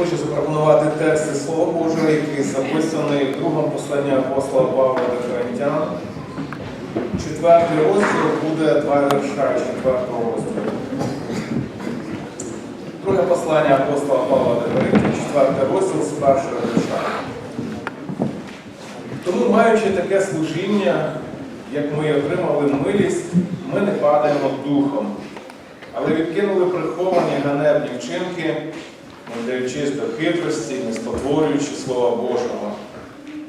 Хочу запропонувати тексти Слова Божого, який записаний в другому посланні апостола Павла до Коринтян. Четвертий розділ буде два вірша четвертого розділу. Друге послання апостола Павла до Коринтян, четвертий розділ з першого вірша. Тому, маючи таке служіння, як ми отримали милість, ми не падаємо духом, але відкинули приховані ганебні вчинки, не вдаючись до хитрості, не спотворюючи Слова Божого,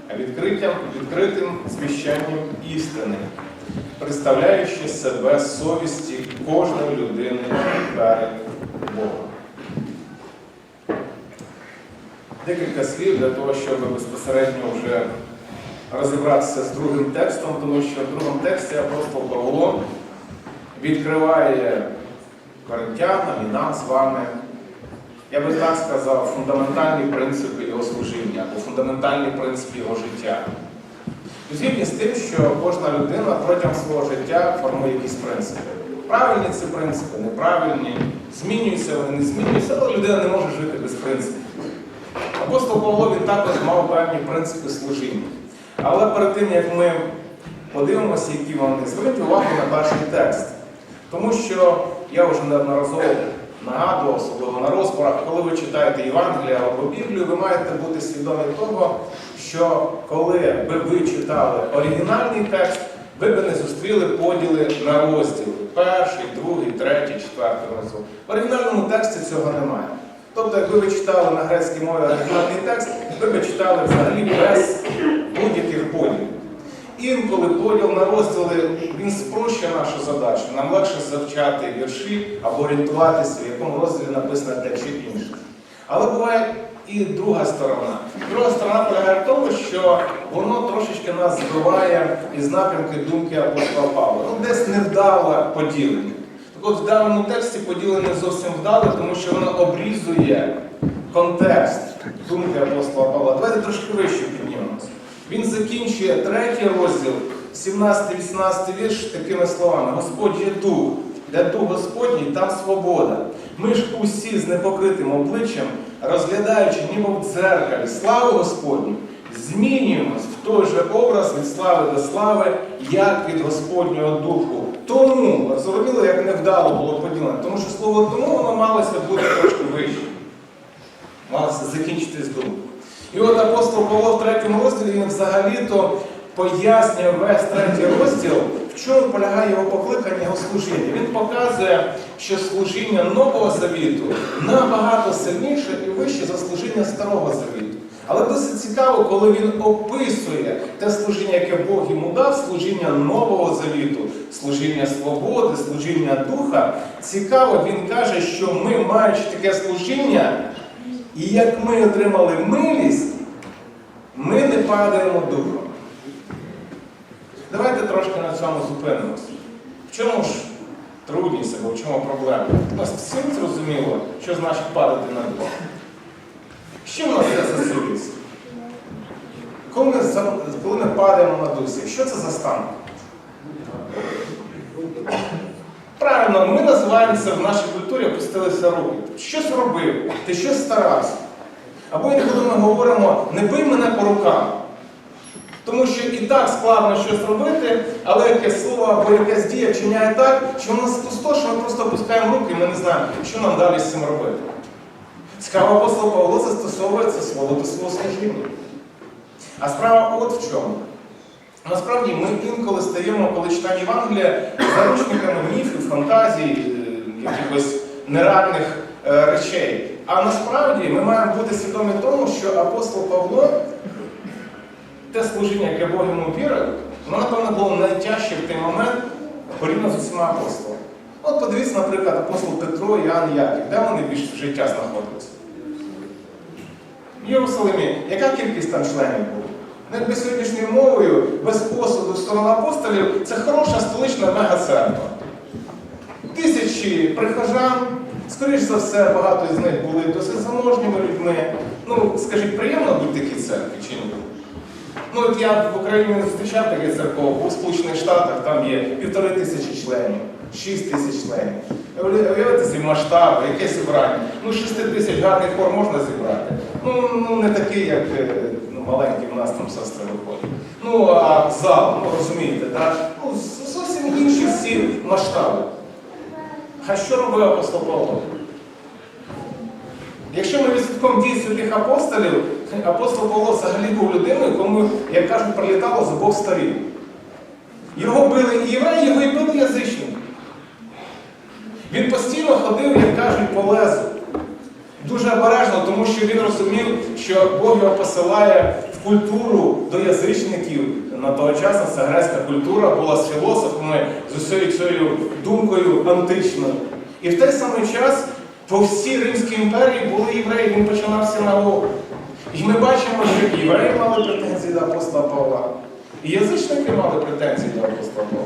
а відкриттям, відкритим звіщанням істини, представляючи себе совісті кожної людини перед Богом. Декілька слів для того, щоб безпосередньо вже розібратися з другим текстом, тому що в другому тексті апостол Павло відкриває коринтянам і нам з вами, я би так сказав, фундаментальні принципи його служіння або фундаментальні принципи його життя. Згідні з тим, що кожна людина протягом свого життя формує якісь принципи. Правильні ці принципи, неправильні, змінюються, вони не змінюються, але людина не може жити без принципів. Апостол Павло він також мав певні принципи служіння. Але перед тим, як ми подивимося, які вони, зверніть увагу на перший текст. Тому що я вже неодноразово нагадував, особливо на розборах, коли ви читаєте Євангелія або Біблію, ви маєте бути свідомі того, що коли би ви читали оригінальний текст, ви б не зустріли поділи на розділи. Перший, другий, третій, четвертий розділ. В оригінальному тексті цього немає. Тобто, якби ви читали на грецькій мові оригінальний текст, ви б читали взагалі без будь-яких поділів. Інколи поділ на розділи він спрощує нашу задачу. Нам легше завчати вірші або орієнтуватися, в якому розділі написано те чи інше. Але буває і друга сторона. Друга сторона полягає в тому, що воно трошечки нас збиває із напрямки думки апостола Павла. Ну, десь невдало поділення. Так от в даному тексті поділення зовсім вдале, тому що воно обрізує контекст думки апостола Павла. Давайте трошки вище. Він закінчує третій розділ, 17-18 вірш такими словами: Господь є дух, де дух Господній, там свобода. Ми ж усі з непокритим обличчям, розглядаючи ніби в дзеркалі славу Господню, змінюємось в той же образ від слави до слави, як від Господнього Духу. Тому, зрозуміло, як невдало було поділено, тому що слово тому воно малося бути трошки вище. Малося закінчити з думку. І от апостол Павло в третьому розділі він взагалі-то пояснює весь третій розділ, в чому полягає його покликання, його служіння. Він показує, що служіння Нового Завіту набагато сильніше і вище за служіння Старого Завіту. Але досить цікаво, коли він описує те служіння, яке Бог йому дав, служіння Нового Завіту, служіння свободи, служіння Духа. Цікаво, він каже, що ми, маючи таке служіння, і як ми отримали милість, ми не падаємо духом. Давайте трошки на цьому зупинимося. В чому ж трудність або в чому проблема? У нас всім зрозуміло, що значить падати на дух. Чим у нас це асоціюється? Коли ми, коли ми падаємо на дусі, що це за стан? Правильно, ми називаємо це в нашій культурі опустилися руки. Щось робив, ти щось старався. Або інколи ми говоримо, не бий мене по рукам. Тому що і так складно щось робити, але якесь слово або якась дія вчиняє так, що в нас пустошно, ми просто опускаємо руки, і ми не знаємо, що нам далі з цим робити. Цікаво, апостол Павло застосовується слово до свого служіння. А справа от в чому. Насправді ми інколи стаємо, коли читаємо Євангелія, заручниками міфів, фантазій, е, якихось нереальних е, речей. А насправді ми маємо бути свідомі тому, що апостол Павло, те служіння, яке Бог йому вірив, воно, напевно, було найтяжче в той момент порівняно з усіма апостолами. От подивіться, наприклад, апостол Петро і Іоанн Яків, де вони більше життя знаходилися? В Єрусалимі, яка кількість там членів була? Якби сьогоднішньою мовою, без посуду в сторону апостолів, це хороша столична мега-церква. Тисячі прихожан, скоріш за все, багато із них були досить заможніми людьми. Ну, скажіть, приємно бути в такій церкві чи ні? Ну, от я в Україні не зустрічав таких церков, у Сполучених Штатах там є півтори тисячі членів. 6 тисяч членів. Уявляєте ці масштаби, яке зібрання. Ну, 6 тисяч гарних хор можна зібрати. Ну, ну не такий, як е, ну, маленький у нас там сестри виходять. Ну, а зал, ну розумієте, так? Ну, зовсім інші всі масштаби. А що робив апостол Павло? Якщо ми відслідкуємо дії святих апостолів, апостол Павло взагалі був людиною, кому, як кажуть, прилітало з обох сторін. Його били і євреї, його і били язичники. Він постійно ходив, як кажуть, по лезу. Дуже обережно, тому що він розумів, що Бог його посилає в культуру до язичників. На того часу ця грецька культура була з філософами, з усією цією думкою античною. І в той самий час по всій Римській імперії були євреї, він починав синагогу. І ми бачимо, що євреї мали претензії до апостола Павла, і язичники мали претензії до апостола Павла.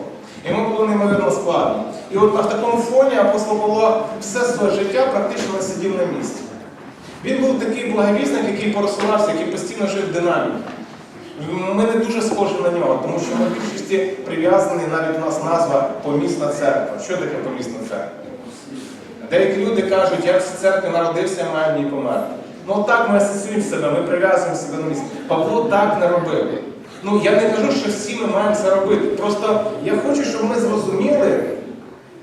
Йому було неймовірно складно. І от на такому фоні апостол Павло все своє життя практично не сидів на місці. Він був такий благовісник, який порозсувався, який постійно жив в динаміці. Ми не дуже схожі на нього, тому що в більшості прив'язані, навіть у нас назва помісна церква. Що таке помісна церква? Деякі люди кажуть, я в церкві народився, я маю в ній померти. Ну так ми асоціюємо себе, ми прив'язуємо себе на місце. Павло так не робив. Ну я не кажу, що всі ми маємо це робити. Просто я хочу, щоб ми зрозуміли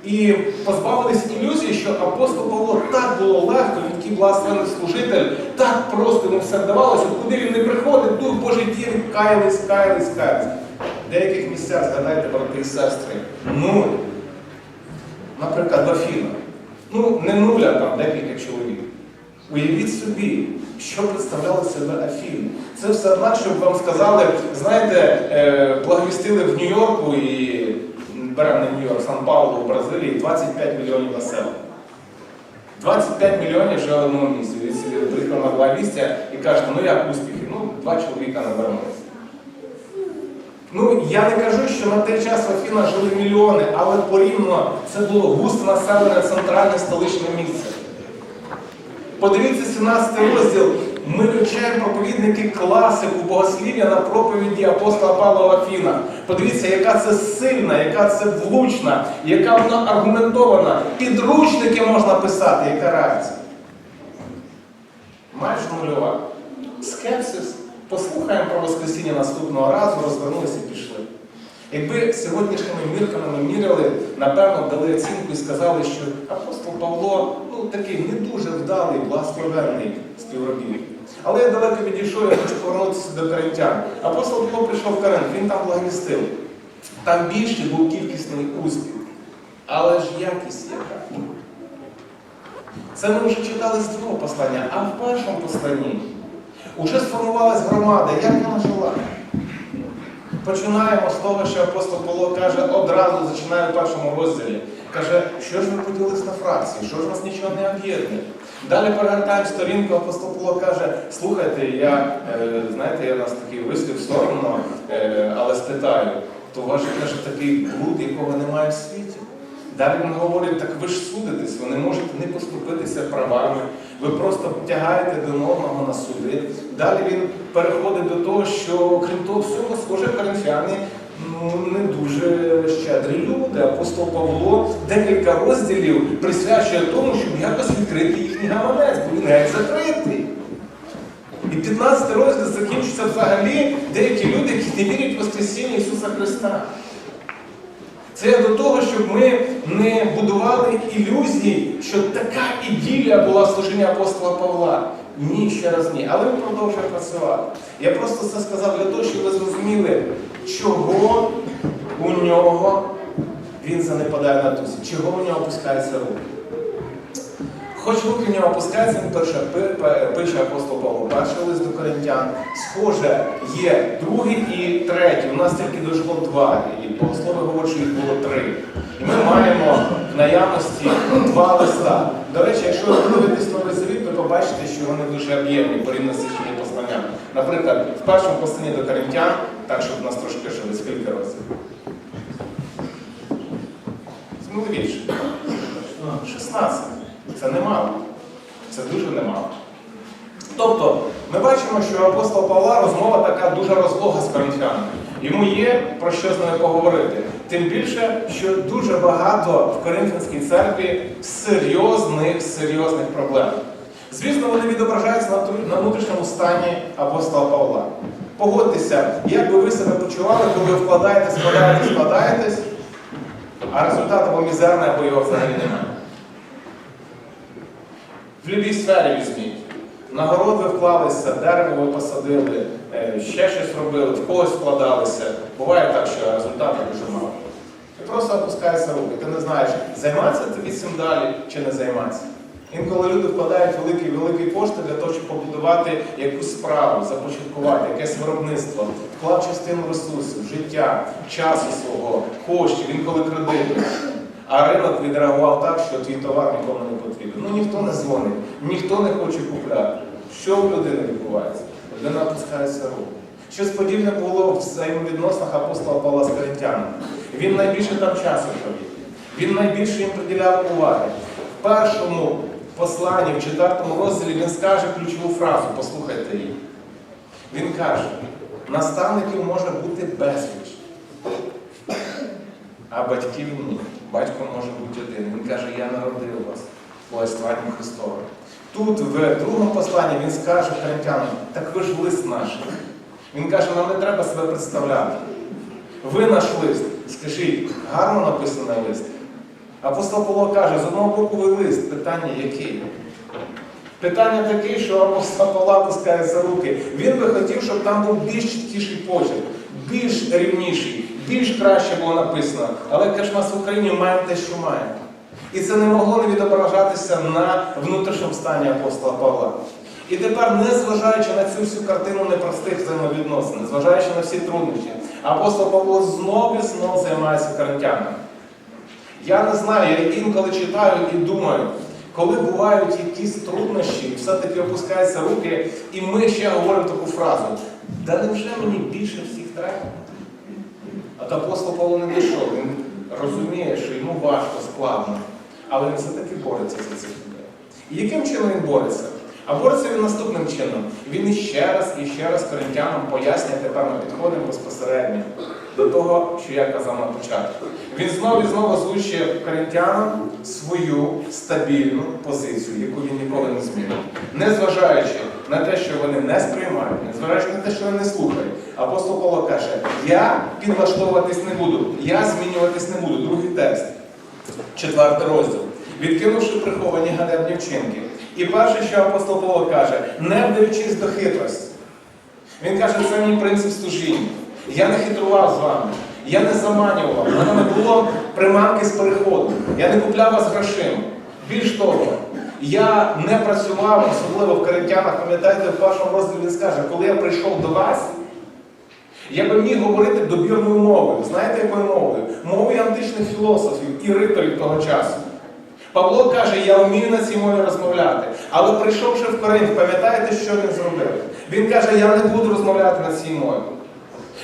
і позбавились ілюзії, що апостол Павло так було легко, він такий благословений служитель, так просто йому все вдавалося, куди він не приходить, Дух Божий діє, каялись, каялись, каялись. В деяких місцях, згадайте, брати і сестри, нуль. Наприклад, в Афінах. Ну, не нуля там декілька чоловік. Уявіть собі, що представляли себе Афіни. Це все однак, щоб вам сказали, знаєте, е, благовістили в Нью-Йорку і беремо Нью-Йорк, Сан-Паулу в Бразилії 25 мільйонів населення. 25 мільйонів вже в одному місці. Приїхали на два місця і кажете, ну як успіхи? Ну, два чоловіка навернулися. Ну, я не кажу, що на той час в Афінах жили мільйони, але порівняно це було густо населене центральне столичне місце. Подивіться 17 розділ. Ми вивчаємо проповідники класику богослів'я на проповіді апостола Павла в Афінах. Подивіться, яка це сильна, яка це влучна, яка вона аргументована. Підручники можна писати, яка реакція. Майже нульова. Скепсис. Послухаємо про Воскресіння наступного разу, розвернулися і пішли. Якби сьогоднішніми мірками ми міряли, напевно, дали оцінку і сказали, що апостол Павло ну, такий не дуже вдалий, благословенний співробітник. Але я далеко відійшов, я хочу повернутися до коринтян. Апостол Павло прийшов в Коринт, він там благовістив. Там більший був кількісний успіх. Але ж якість яка. Це ми вже читали з другого послання, а в першому посланні вже сформувалась громада, як вона жила. Починаємо з того, що апостол Павло каже, одразу починає в першому розділі. Каже, що ж ви поділились на фракції, що ж вас нічого не об'єднує. Далі перегортаємо сторінку, апостол Павло каже, слухайте, я, е, знаєте, я нас такий вислів соромно, е, але спитаю, то у вас каже такий блуд, якого немає в світі. Далі він говорить, так ви ж судитесь, ви не можете не поступитися правами, ви просто тягаєте до одного на суди. Далі він переходить до того, що крім того всього, схоже, коринфяни ну, не дуже щедрі люди. Апостол Павло декілька розділів присвячує тому, щоб якось відкрити їхній гаманець, бо він геть закритий. І 15 розділ закінчиться взагалі деякі люди, які не вірять в Воскресіння Ісуса Христа. Це до того, щоб ми не будували ілюзій, що така іділія була в служінні апостола Павла. Ні, ще раз ні. Але він продовжує працювати. Я просто це сказав для того, щоб ви зрозуміли, чого у нього він занепадає на тусі, чого у нього опускаються руки. Хоч руки в нього опускаються, він перше пи- пи- пише апостол Павло, перший лист до коринтян. Схоже, є другий і третій. У нас тільки дійшло два. І богослови говорять, що їх було три. І ми маємо в наявності два листа. До речі, якщо ви подивитесь Новий Завіт, ви побачите, що вони дуже об'ємні порівняно з іншими посланнями. Наприклад, в першому посланні до коринтян, так щоб нас трошки жили, скільки разів? Сміливіше. 16. Це немало. Це дуже немало. Тобто, ми бачимо, що у апостола Павла розмова така дуже розлога з коринфянами. Йому є про що з ними поговорити. Тим більше, що дуже багато в Коринфянській церкві серйозних, серйозних проблем. Звісно, вони відображаються на внутрішньому стані апостола Павла. Погодьтеся, як би ви себе почували, коли ви вкладаєтесь, складаєтесь, складаєтесь, а результат або мізерний, або його взагалі немає. В будь-якій сфері візьміть. На город ви вклалися, дерево ви посадили, е, ще щось робили, в когось вкладалися. Буває так, що результату дуже мало. Ти просто опускаєшся руки. Ти не знаєш, займатися тобі цим далі чи не займатися. Інколи люди вкладають великі великі кошти для того, щоб побудувати якусь справу, започаткувати, якесь виробництво, вклав частину ресурсів, життя, часу свого, коштів, інколи кредиту. А ринок відреагував так, що твій товар нікому не потрібен. Ну ніхто не дзвонить, ніхто не хоче купляти. Що в людини відбувається? Людина опускається руку. Щось подібне було в взаємовідносинах апостола Павла з Коринтянами. Він найбільше там часу провів. Він найбільше їм приділяв уваги. В першому посланні, в четвертому розділі, він скаже ключову фразу, послухайте її. Він каже, наставників може бути безліч, а батьків ні. Батько може бути один. Він каже, я народив вас благословенням Христовим. Тут, в другому посланні, він скаже коринтянам, так ви ж лист наш. Він каже, нам не треба себе представляти. Ви наш лист. Скажіть, гарно написаний лист. Апостол Павло каже, з одного боку ви лист. Питання який? Питання таке, що апостол Павла пускається руки. Він би хотів, щоб там був більш чіткіший почерк, більш рівніший, більш краще було написано. Але каже, нас в Україні маємо те, що маємо. І це не могло не відображатися на внутрішньому стані апостола Павла. І тепер, незважаючи на цю всю картину непростих взаємовідносин, незважаючи на всі труднощі, апостол Павло знову і знову займається коринтянами. Я не знаю, я інколи читаю і думаю, коли бувають якісь труднощі, все-таки опускаються руки, і ми ще говоримо таку фразу. Да невже мені більше всіх треба? От апостол Павло не дійшов, він розуміє, що йому важко, складно, але він все-таки бореться за цих людей. І яким чином він бореться? А бореться він наступним чином. Він іще раз і ще раз коринтянам пояснює, тепер ми підходимо безпосередньо до того, що я казав на початку. Він знову і знову озвучує коринтянам свою стабільну позицію, яку він ніколи не змінив. Незважаючи на те, що вони не сприймають, незважаючи на те, що вони не слухають. Апостол Павло каже, я підлаштовуватись не буду, я змінюватись не буду. Другий текст, четвертий розділ. Відкинувши приховані ганебні вчинки. І перше, що апостол Павло каже, не вдаючись до хитрості. Він каже, це мій принцип служіння. Я не хитрував з вами, я не заманював, в мене не було приманки з переходу, я не купляв вас грошима. Більш того, я не працював, особливо в Коринтянах, пам'ятаєте, в першому розділі він скаже, коли я прийшов до вас, я би міг говорити добірною мовою. Знаєте, якою мовою? Мовою античних філософів і риторів того часу. Павло каже, я вмію на цій мові розмовляти. Але прийшовши в Коринф, пам'ятаєте, що він зробив? Він каже, я не буду розмовляти на цій мові.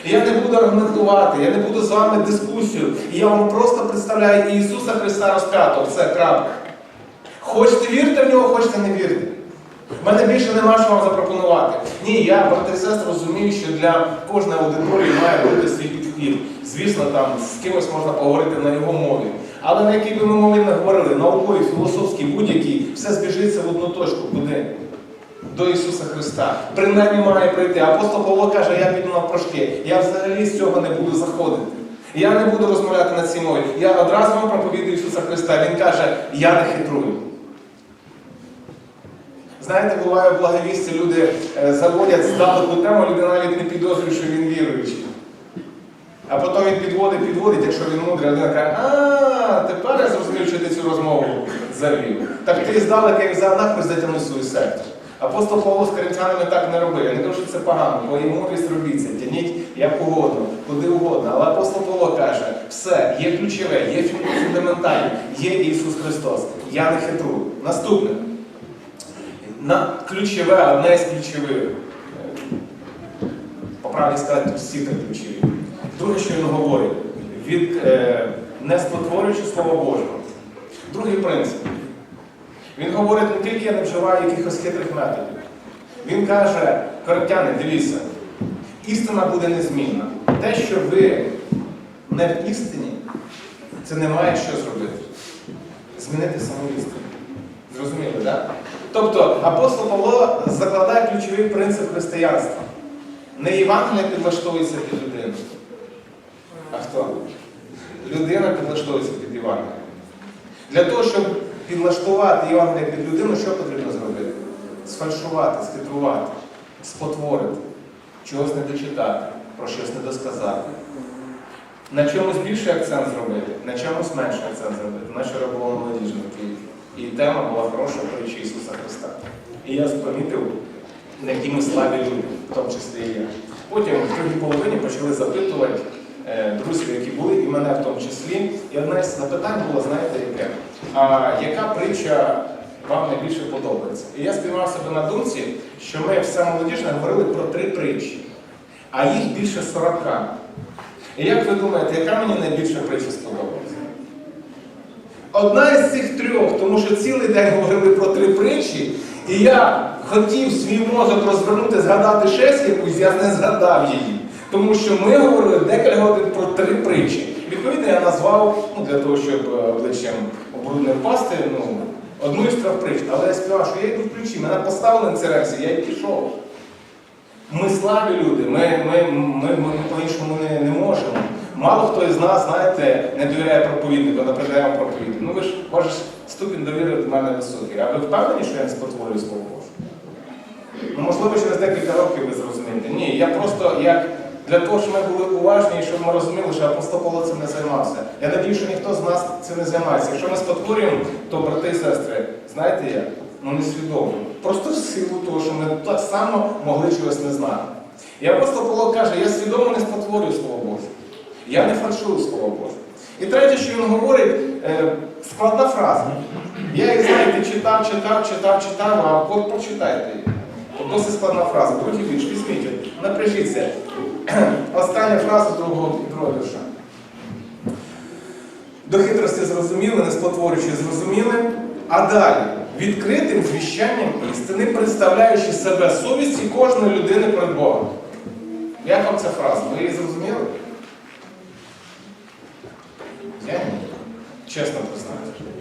Я не буду аргументувати, я не буду з вами дискусію. Я вам просто представляю Ісуса Христа розп'ятого. Все, крапка. Хочете вірте в нього, хочете не вірте. У мене більше нема що вам запропонувати. Ні, я, брати і сестри, розумію, що для кожної аудиторії має бути свій підхід. Звісно, там з кимось можна поговорити на його мові. Але на якій би ми мові не говорили, наукові, філософські, будь-які, все збіжиться в одну точку. Куди? До Ісуса Христа. Принаймні має прийти. Апостол Павло каже, я піду навпрошки. Я взагалі з цього не буду заходити. Я не буду розмовляти на цій мові. Я одразу вам проповідую Ісуса Христа. Він каже, я не хитрую. Знаєте, буває в благовісті, люди е, заводять здалеку тему, людина навіть не підозрює, що він віруючий. А потім він підводить, підводить, якщо він мудрий, людина каже, а тепер я зрозумів, що ти цю розмову завів. Так ти здалека і взяв нахуй затягнув свою секту. Апостол Павло з коринтянами так не робив. Я не кажу, що це погано, бо і мудрість робіться, тяніть як угодно, куди угодно. Але апостол Павло каже, все, є ключове, є фундаментальне, є Ісус Христос. Я не хитрую. Наступне. На ключове, одне з ключових. е, По правді сказати, всі три ключові. Друге, що він говорить, від е, не спотворюючи Слово Божого. Другий принцип. Він говорить не тільки я не вживаю якихось хитрих методів. Він каже, коринтяни, дивіться, істина буде незмінна. Те, що ви не в істині, це не має що зробити. Змінити саму істину. Зрозуміли, так? Да? Тобто апостол Павло закладає ключовий принцип християнства. Не Євангелія підлаштовується під людину. А хто? Людина підлаштовується під Євангелія. Для того, щоб підлаштувати Євангелія під людину, що потрібно зробити? Сфальшувати, схитрувати, спотворити, чогось не дочитати, про щось не досказати. На чомусь більший акцент зробити, на чомусь менший акцент зробити. На вчора було молодіжно. І тема була хороша притча Ісуса Христа. І я помітив, які ми слабі люди, в тому числі і я. Потім в другій половині почали запитувати е, друзі, які були, і мене в тому числі. І одне з запитань було, знаєте, яке? А яка притча вам найбільше подобається? І я спіймав себе на думці, що ми все молодіжне говорили про три притчі, а їх більше 40. І як ви думаєте, яка мені найбільше притча сподобалася? Одна із цих трьох, тому що цілий день говорили про три притчі, і я хотів свій мозок розвернути, згадати щось якусь, я не згадав її. Тому що ми говорили декілька годин про три притчі. Відповідно, я назвав, ну, для того, щоб е, обличчям обруд не впасти, ну, одну із трьох притч. Але я співав, що я йду в ключі, мене поставили на ці рельси, я й пішов. Ми слабі люди, ми, ми, ми, ми по-іншому не, не можемо. Мало хто із нас, знаєте, не довіряє проповіднику, наприклад, я вам проповідник. Ну ви ж ваш ступінь довіри до мене високий. А ви впевнені, що я не спотворюю слово Боже? Ну, можливо, через декілька років ви зрозумієте. Ні, я просто як для того, щоб ми були уважні і щоб ми розуміли, що апостол Павло цим не займався. Я надію, що ніхто з нас цим не займається. Якщо ми спотворюємо, то брати і сестри, знаєте як? Ну несвідомо. Просто в силу того, що ми так само могли чогось не знати. І апостол Павло каже, я свідомо не спотворюю Слово Боже. Я не фальшую Слово Боже. І третє, що він говорить, е, складна фраза. Я їх, знаєте, читав, читав, читав, читав, а от прочитайте її. Досить складна фраза. Другий вірш, візьміть, напряжіться. Остання фраза другого, другого вірша. До хитрості зрозуміли, не спотворюючи зрозуміли, а далі відкритим звіщанням істини, представляючи себе совісті кожної людини перед Богом. Як вам ця фраза? Ви її зрозуміли? Я. Чесно признаюся.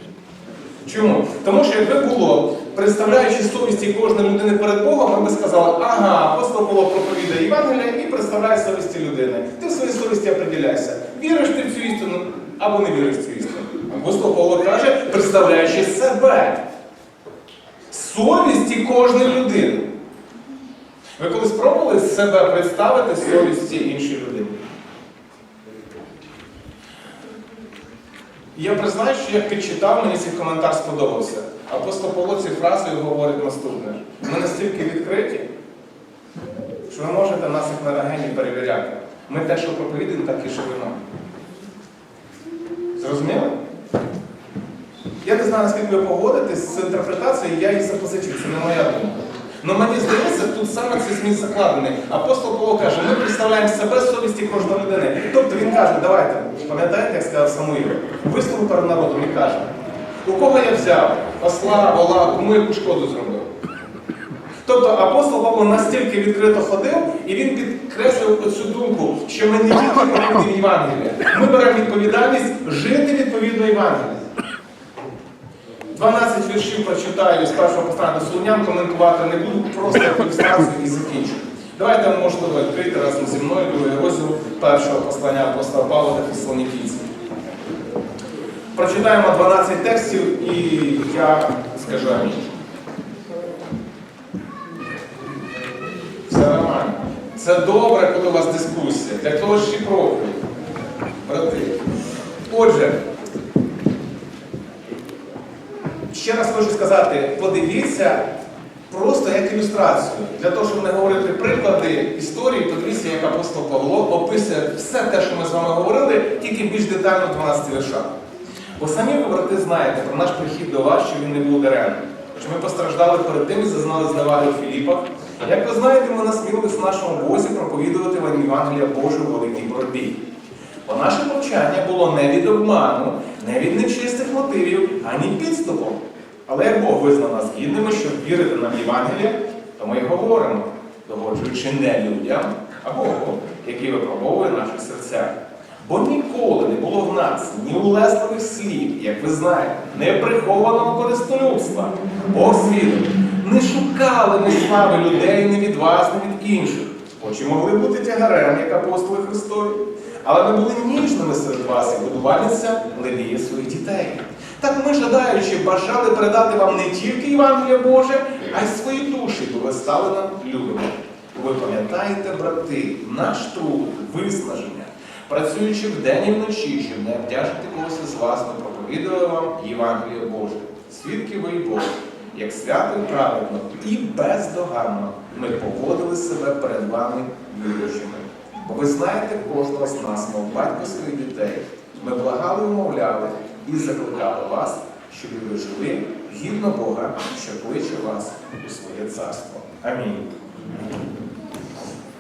Чому? Тому що якби було, представляючи совісті кожної людини перед Богом, ми б сказали, ага, апостол Павло проповідає Євангелія і представляє совісті людини. Ти в своїй совісті определяйся. Віриш ти в цю істину або не віриш в цю істину. Апостол Павло каже, представляючи себе. Совісті кожної людини. Ви колись спробували себе представити совісті іншої людини? Я признаю, що як підчитав, мені цей коментар сподобався. Апостол Павло цією фразою говорить наступне. Ми настільки відкриті, що ви можете нас як на регені перевіряти. Ми те, що проповідуємо, так і живемо. Зрозуміли? Я не знаю, наскільки ви погодитесь з інтерпретацією, я її запозичив, це не моя думка. Ну мені здається, тут саме цей зміст закладений. Апостол Павло каже, ми представляємо себе совісті кожної людини. Тобто він каже, давайте, пам'ятаєте, як сказав Самуїл, висловив перед народом і каже, у кого я взяв осла, вола, кому яку шкоду зробив? Тобто апостол Павло настільки відкрито ходив, і він підкреслив цю думку, що ми не тільки проповідуємо Євангелія, ми беремо відповідальність жити відповідно Євангелію. 12 віршів прочитаю з першого послання до Солонян, коментувати не буду, просто ілюстрацію і закінчу. Давайте, можливо, відкрити разом зі мною другий розділ першого послання апостола Павла та Фессалонікійців. Прочитаємо 12 текстів і я скажу. Все нормально. Це добре, коли у вас дискусія. Для того ж і проповідь. Брати. Отже, ще раз хочу сказати, подивіться просто як ілюстрацію. Для того, щоб не говорити приклади історії, подивіться, як апостол Павло описує все те, що ми з вами говорили, тільки більш детально в 12 віршах. Бо самі ви, брати, знаєте про наш прихід до вас, що він не був даремним. Що ми постраждали перед тим і зазнали зневаги в Філіпах. Як ви знаєте, ми насмілились в нашому Бозі проповідувати вам Євангелія Божу у великій боротьбі. Бо наше повчання було не від обману, не від нечистих мотивів, ані підступом. Але як Бог визнав нас гідними, щоб вірити нам в Євангеліє, то ми й говоримо, догоджуючи не людям, а Богу, який випробовує наші серця. Бо ніколи не було в нас ні улесливих слів, як ви знаєте, не прихованого користолюбства, освіту. Не шукали ми слави людей не від вас, не від інших, хоч і могли бути тягарем, як апостоли Христові. Але ми були ніжними серед вас і будувальниця леліє своїх дітей. Так ми, жадаючи, бажали передати вам не тільки Євангелія Боже, а й свої душі, бо ви стали нам любими. Ви пам'ятаєте, брати, наш труд, виснаження, працюючи вдень і вночі, щоб не обтяжити когось із вас, ми проповідували вам Євангеліє Боже. Свідки ви й Бог, як свято і праведно і бездоганно ми поводили себе перед вами віруючими. Ви знаєте кожного з нас, мов батько своїх дітей. Ми благали, умовляли і закликали вас, щоб ви жили гідно Бога, що кличе вас у своє царство. Амінь.